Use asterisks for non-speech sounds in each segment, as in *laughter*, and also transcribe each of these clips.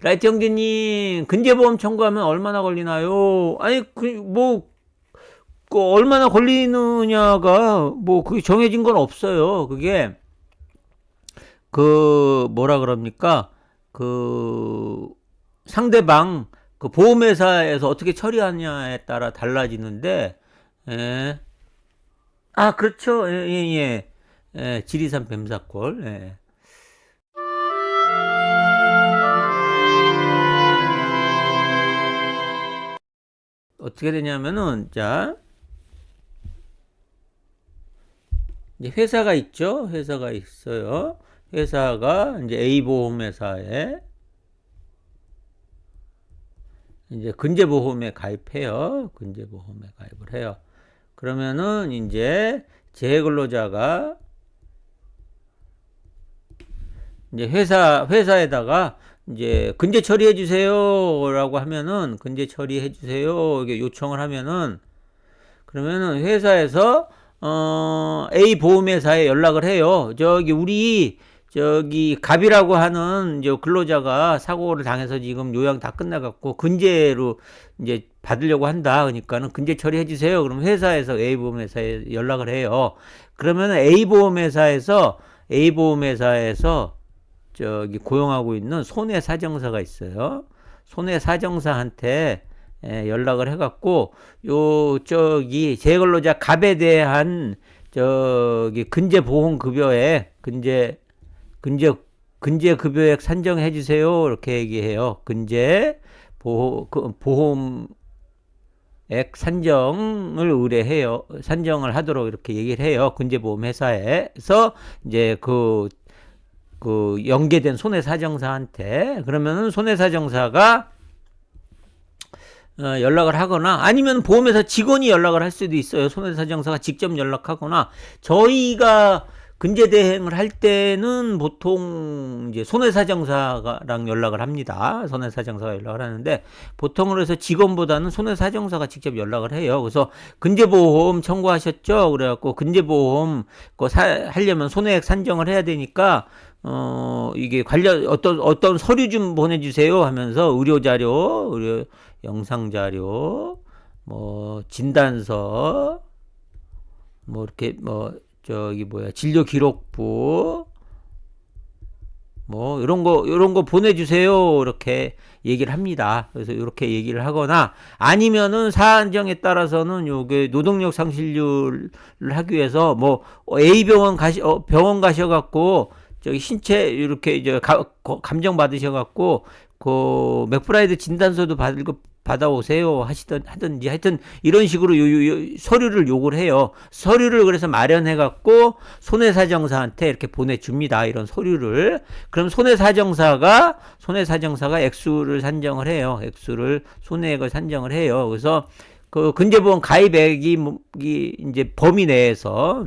라이트 형제님, 근제보험 청구하면 얼마나 걸리나요? 아니, 그, 뭐, 그 얼마나 걸리느냐가, 뭐, 그게 정해진 건 없어요. 그게, 그, 뭐라 그럽니까? 그, 상대방, 그 보험회사에서 어떻게 처리하냐에 따라 달라지는데, 예. 아, 그렇죠. 예, 예, 예. 예, 지리산 뱀사골. 예. 어떻게 되냐면은, 자, 이제 회사가 있죠. 회사가 있어요. 회사가 이제 A 보험회사에 이제 근제보험에 가입해요. 근제보험에 가입을 해요. 그러면은 이제 재근로자가 이제 회사 회사에다가 이제 근제 처리해 주세요라고 하면은 근제 처리해 주세요 이게 요청을 하면은 그러면은 회사에서 어 A 보험회사에 연락을 해요. 저기 우리 저기 갑이라고 하는 이제 근로자가 사고를 당해서 지금 요양 다 끝나갖고 근제로 이제 받으려고 한다. 그러니까는 근제 처리해 주세요. 그럼 회사에서 A 보험회사에 연락을 해요. 그러면 A 보험회사에서 A 보험회사에서 저기 고용하고 있는 손해 사정사가 있어요. 손해 사정사한테 예, 연락을 해갖고 요 저기 재근로자 갑에 대한 저기 근제 보험 급여에 근제 근제 근제 급여액 산정해 주세요 이렇게 얘기해요. 근제 보호 그 보험액 산정을 의뢰해요. 산정을 하도록 이렇게 얘기를 해요. 근제 보험 회사에서 이제 그 그 연계된 손해사정사한테 그러면은 손해사정사가 어, 연락을 하거나 아니면 보험회사 직원이 연락을 할 수도 있어요. 손해사정사가 직접 연락하거나 저희가 근제 대행을 할 때는 보통 이제 손해사정사랑 연락을 합니다. 손해사정사가 연락을 하는데 보통으로 해서 직원보다는 손해사정사가 직접 연락을 해요. 그래서 근제보험 청구하셨죠? 그래갖고 근제보험 그 사, 하려면 손해액 산정을 해야 되니까 어 이게 관련 어떤 어떤 서류 좀 보내주세요 하면서 의료 자료, 의료 영상 자료, 뭐 진단서, 뭐 이렇게 뭐 저기 뭐야 진료 기록부 뭐 이런 거 이런 거 보내주세요 이렇게 얘기를 합니다. 그래서 이렇게 얘기를 하거나 아니면은 사안정에 따라서는 요게 노동력 상실률을 하기 위해서 뭐 A 병원 가시 어, 병원 가셔갖고 저기 신체 이렇게 이제 가, 감정 받으셔갖고 그 맥브라이드 진단서도 거 받아오세요 하시던 하든지 하여튼 이런 식으로 요, 요, 요, 서류를 요구를 해요. 서류를 그래서 마련해 갖고 손해사정사한테 이렇게 보내줍니다. 이런 서류를 그럼 손해사정사가 손해사정사가 액수를 산정을 해요. 액수를 손해액을 산정을 해요. 그래서 그 근제보험 가입액이 뭐, 이제 범위 내에서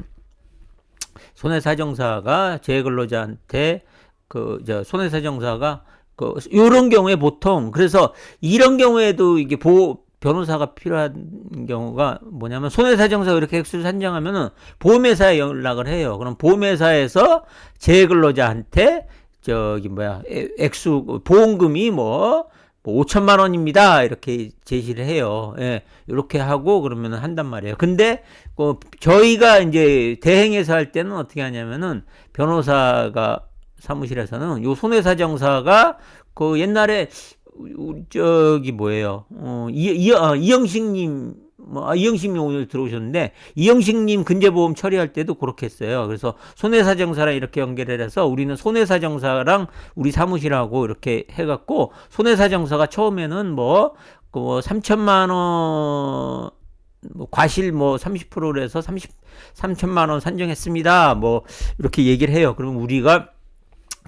손해사정사가 재근로자한테 그 저 손해사정사가 그 요런 경우에 보통 그래서 이런 경우에도 이게 보호 변호사가 필요한 경우가 뭐냐면 손해사정사 이렇게 액수를 산정하면은 보험회사에 연락을 해요. 그럼 보험회사에서 재근로자한테 저기 뭐야 액수 보험금이 뭐, 뭐 5천만 원입니다. 이렇게 제시를 해요. 예. 이렇게 하고 그러면 한단 말이에요. 근데 그 저희가 이제 대행해서 할 때는 어떻게 하냐면은 변호사가 사무실에서는 요 손해사 정사가 그 옛날에 우리 저기 뭐예요? 어, 이, 이, 아, 이영식님 뭐, 아, 이영식님 오늘 들어오셨는데, 이영식님 근제보험 처리할 때도 그렇게 했어요. 그래서 손해사정사랑 이렇게 연결을 해서 우리는 손해사정사랑 우리 사무실하고 이렇게 해갖고, 손해사정사가 처음에는 뭐, 그 뭐 3천만 원, 뭐 과실 뭐 30%로 해서 30, 3천만 원 산정했습니다. 뭐, 이렇게 얘기를 해요. 그럼 우리가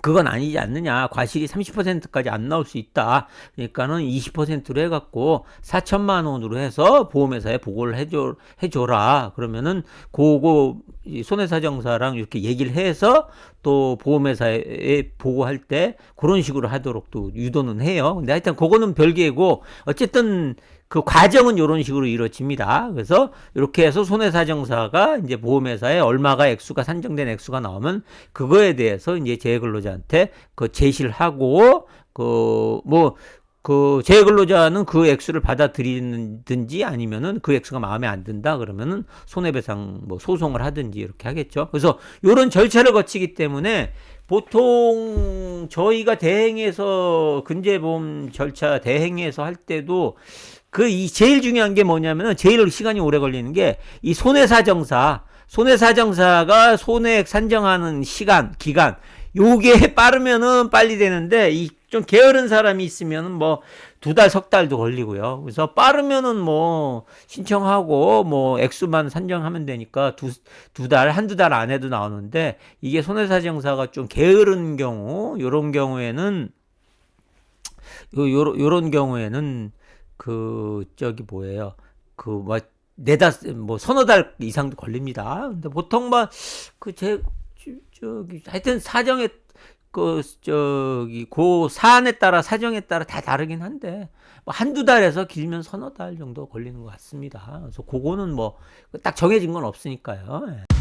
그건 아니지 않느냐. 과실이 30%까지 안 나올 수 있다. 그러니까는 20%로 해갖고 4천만 원으로 해서 보험회사에 보고를 해줘, 해줘라. 그러면은 고거 손해사정사랑 이렇게 얘기를 해서 또 보험회사에 보고할 때 그런 식으로 하도록 또 유도는 해요. 근데 하여튼 그거는 별개고 어쨌든 그 과정은 이런 식으로 이루어집니다. 그래서 이렇게 해서 손해사정사가 이제 보험회사에 얼마가 액수가 산정된 액수가 나오면 그거에 대해서 이제 재해근로자한테 그 제시를 하고 그뭐 그 재해근로자는 그 액수를 받아들이든지 아니면은 그 액수가 마음에 안 든다 그러면은 손해배상 뭐 소송을 하든지 이렇게 하겠죠. 그래서 요런 절차를 거치기 때문에 보통 저희가 대행해서 근제보험 절차 대행해서 할 때도 그 이 제일 중요한 게 뭐냐면은 제일 시간이 오래 걸리는 게 이 손해사정사 손해사정사가 손해액 산정하는 시간 기간 요게 *laughs* 빠르면은 빨리 되는데 이 좀 게으른 사람이 있으면은 뭐두 달 석 달도 걸리고요. 그래서 빠르면은 뭐 신청하고 뭐 액수만 산정하면 되니까 두 두 달 한두 달 안에도 나오는데 이게 손해사정사가 좀 게으른 경우 요런 경우에는 요, 요, 요런 경우에는 그 저기 뭐예요 그 뭐 네다섯 뭐 서너 달 이상도 걸립니다. 근데 보통 막 그 제 저기 하여튼 사정에 그 저기 그 사안에 따라 사정에 따라 다 다르긴 한데 뭐 한두 달에서 길면 서너 달 정도 걸리는 것 같습니다. 그래서 그거는 뭐 딱 정해진 건 없으니까요. 예.